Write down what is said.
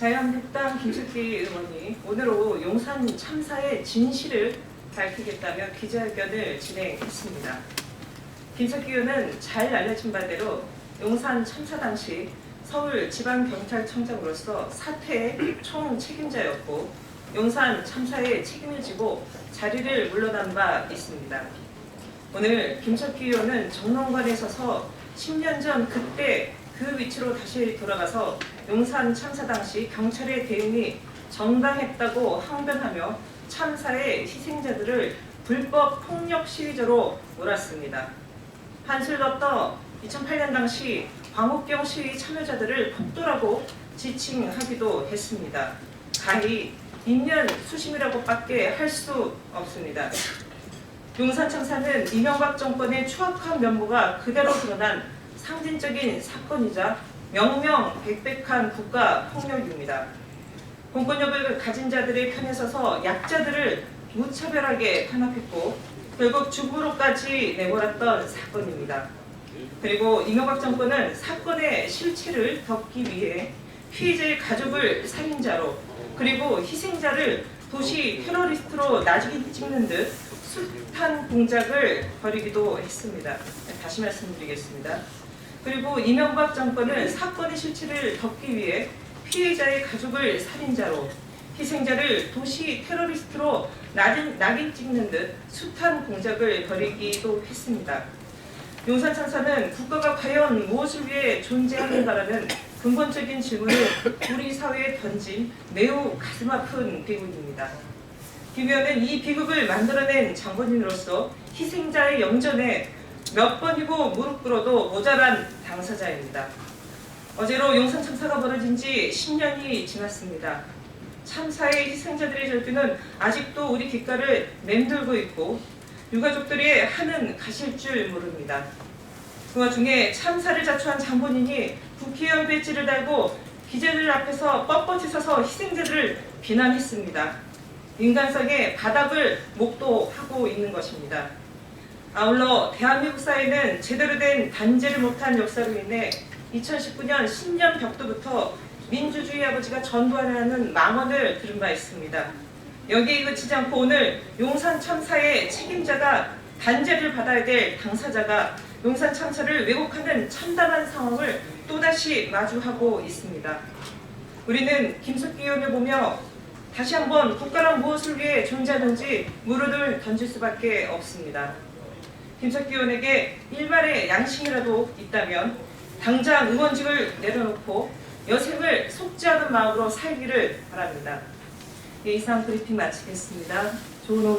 자유한국당 김숙기 의원이 오늘로 용산 참사의 진실을 밝히겠다며 기자회견을 진행했습니다. 김석기 의원은 잘 알려진 바대로 용산 참사 당시 서울 지방경찰청장으로서 사태의 총 책임자였고 용산 참사의 책임을 지고 자리를 물러난 바 있습니다. 오늘 김석기 의원은 정론관에 서서 10년 전 그때 그 위치로 다시 돌아가서 용산 참사 당시 경찰의 대응이 정당했다고 항변하며 참사의 희생자들을 불법 폭력 시위자로 몰았습니다. 한술 더떠 2008년 당시 광우병 시위 참여자들을 폭도라고 지칭하기도 했습니다. 가히 인면 수심이라고밖에 할 수 없습니다. 용산 참사는 이명박 정권의 추악한 면모가 그대로 드러난 상징적인 사건이자 명명 백백한 국가 폭력입니다. 공권력을 가진 자들의 편에 서서 약자들을 무차별하게 탄압했고 결국 죽음으로까지 내몰았던 사건입니다. 그리고 이명박 정권은 사건의 실체를 덮기 위해 피해자의 가족을 살인자로 그리고 희생자를 도시 테러리스트로 나중에 찍는 듯 숱한 공작을 벌이기도 했습니다. 다시 말씀드리겠습니다. 그리고 이명박 정권은 사건의 실체를 덮기 위해 피해자의 가족을 살인자로 희생자를 도시 테러리스트로 낙인, 낙인 찍는 듯 숱한 공작을 벌이기도 했습니다. 용산 참사는 국가가 과연 무엇을 위해 존재하는가라는 근본적인 질문을 우리 사회에 던진 매우 가슴 아픈 비극입니다. 김 의원은 이 비극을 만들어낸 장본인으로서 희생자의 영전에 몇 번이고 무릎 꿇어도 모자란 당사자입니다. 어제로 용산 참사가 벌어진 지 10년이 지났습니다. 참사의 희생자들의 절규는 아직도 우리 귓가를 맴돌고 있고 유가족들이 하는 가실 줄 모릅니다. 그 와중에 참사를 자초한 장본인이 국회의원 배지를 달고 기자들 앞에서 뻣뻣이 서서 희생자들을 비난했습니다. 인간성의 바닥을 목도하고 있는 것입니다. 아울러 대한민국 사회는 제대로 된 단죄를 못한 역사로 인해 2019년 신년 벽도부터 민주주의 아버지가 전두환이라는 망언을 들은 바 있습니다. 여기에 그치지 않고 오늘 용산 참사의 책임자가 단죄를 받아야 될 당사자가 용산 참사를 왜곡하는 참담한 상황을 또다시 마주하고 있습니다. 우리는 김숙기 의원을 보며 다시 한번 국가란 무엇을 위해 존재하는지 물음을 던질 수밖에 없습니다. 김석기 의원에게 일말의 양심이라도 있다면 당장 의원직을 내려놓고 여생을 않은 마음으로 살기를 바랍니다. 예, 이상 브리핑 마치겠습니다. 좋은 오후